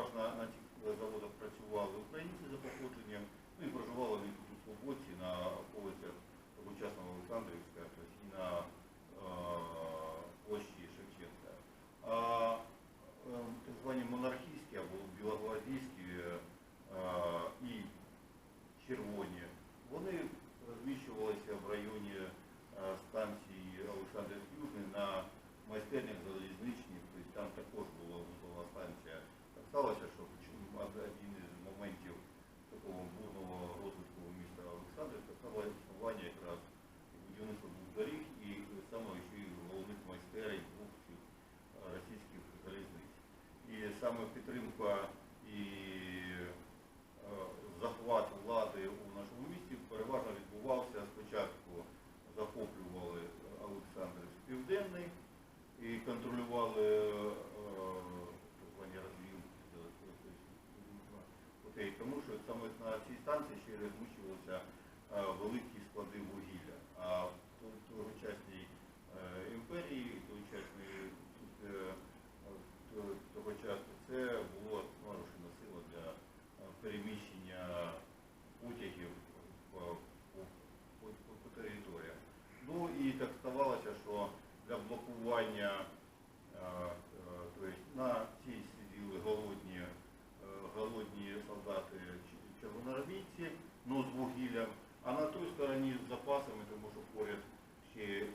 można тому що саме на цій станції ще розміщувалися е, великі склади вугілля. А в тогочасній е, імперії, тогочасний е, тогочасно це надані з запасами, тому що поряд ще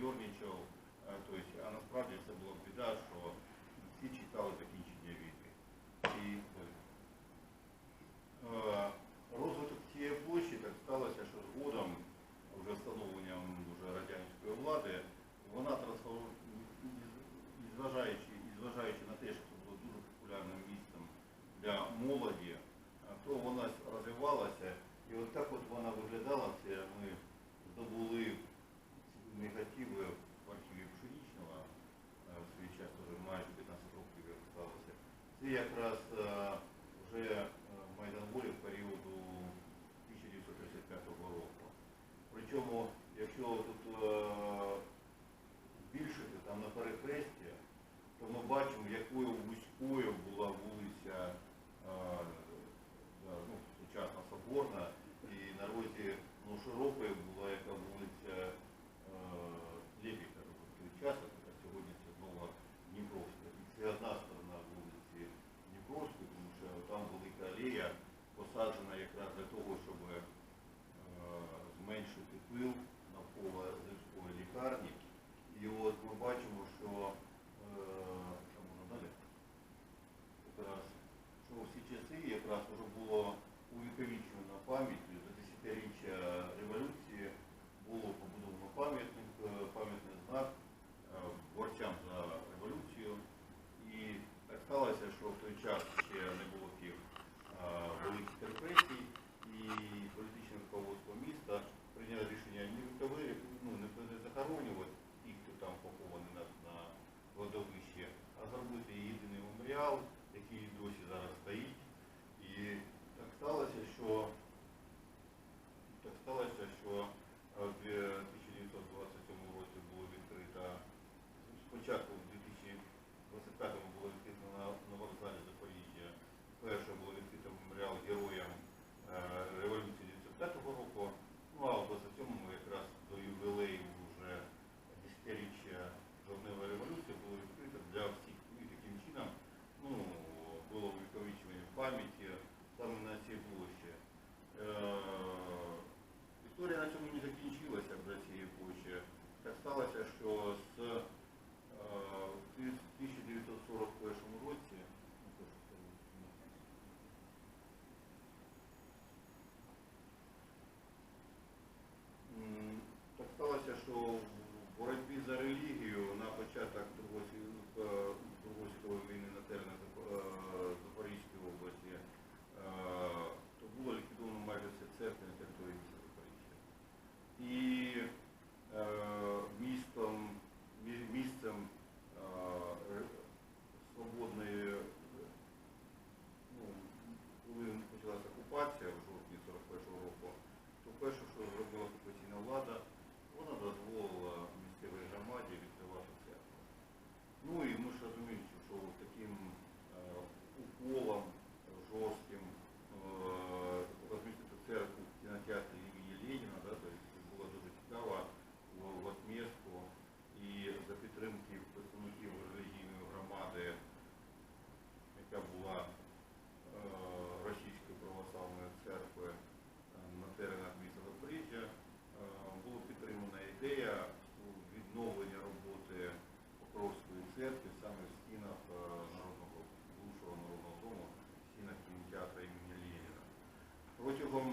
Е, то есть а насправді це була біда, концерти саме в стінах е, народного Глушого народного дому, в стінах кінотеатра імені Леніна. Протягом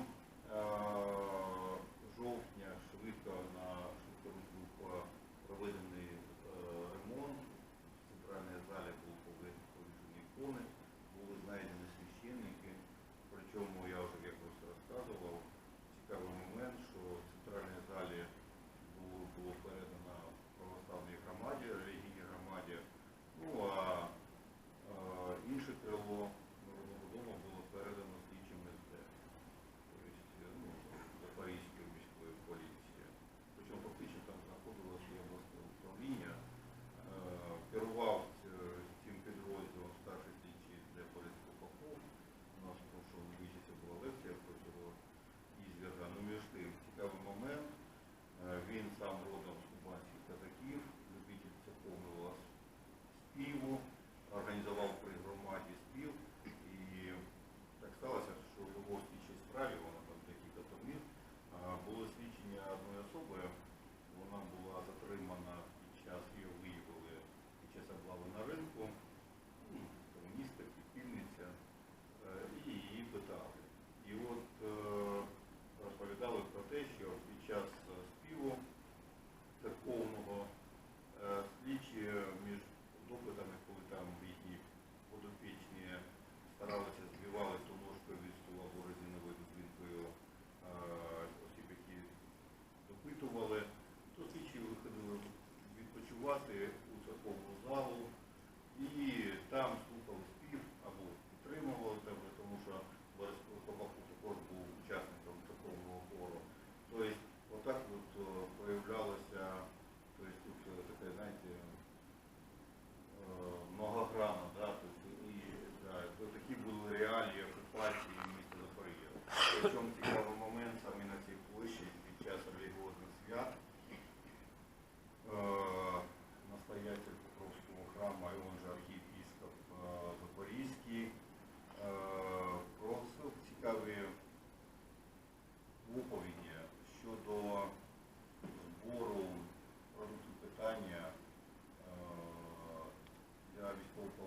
out there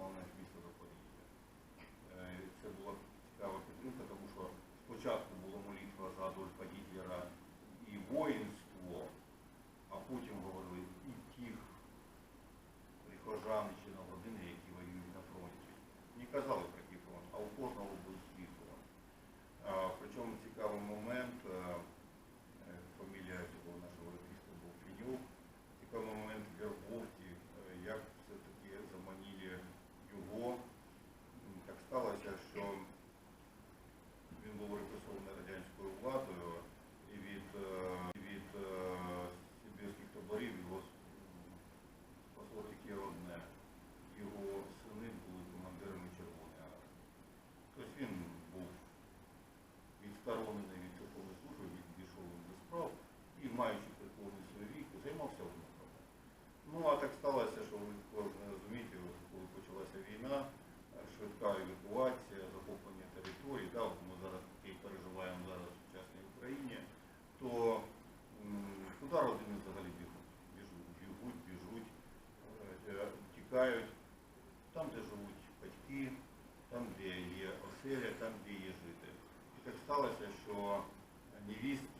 along, I шукають там, де живуть батьки, там, де є оселя, там, де є жити. І так сталося, що невістки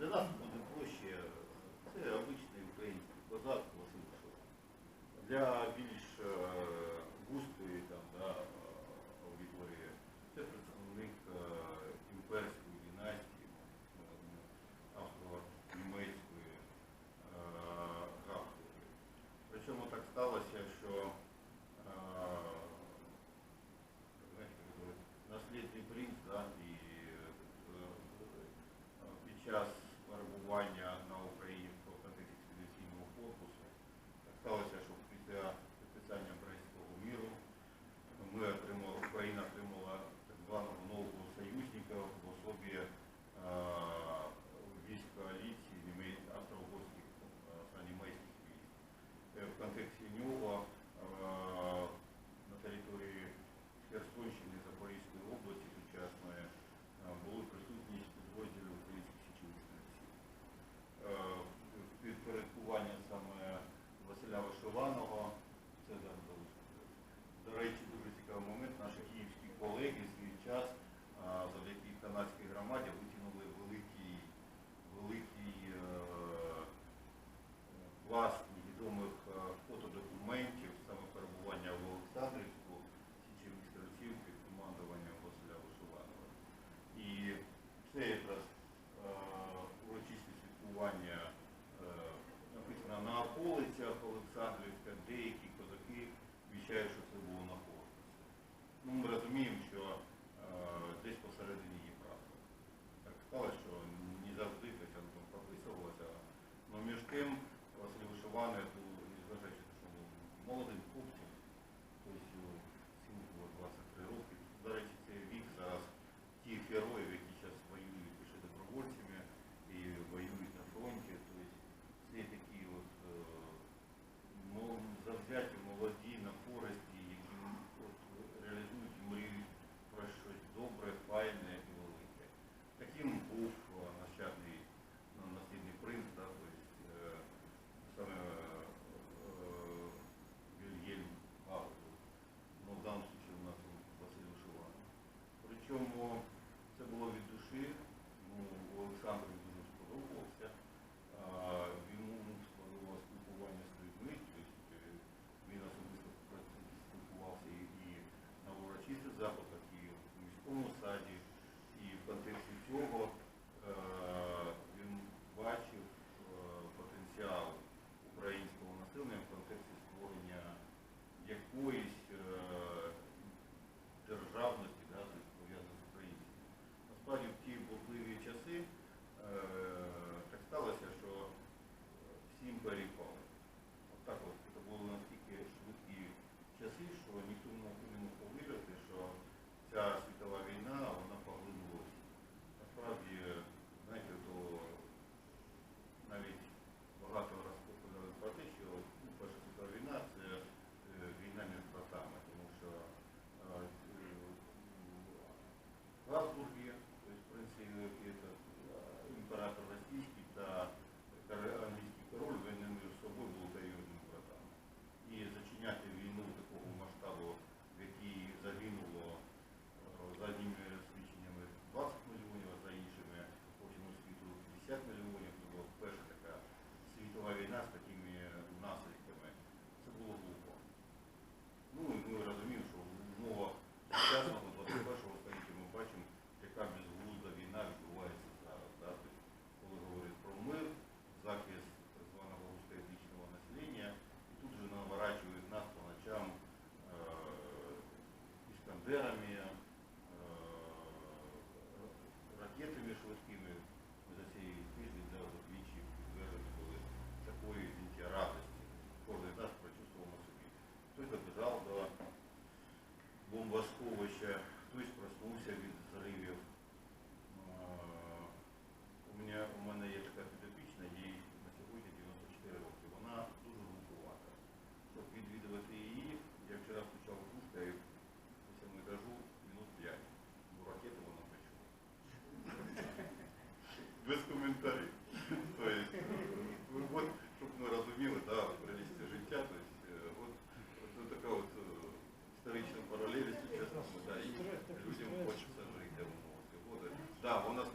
to vagabundos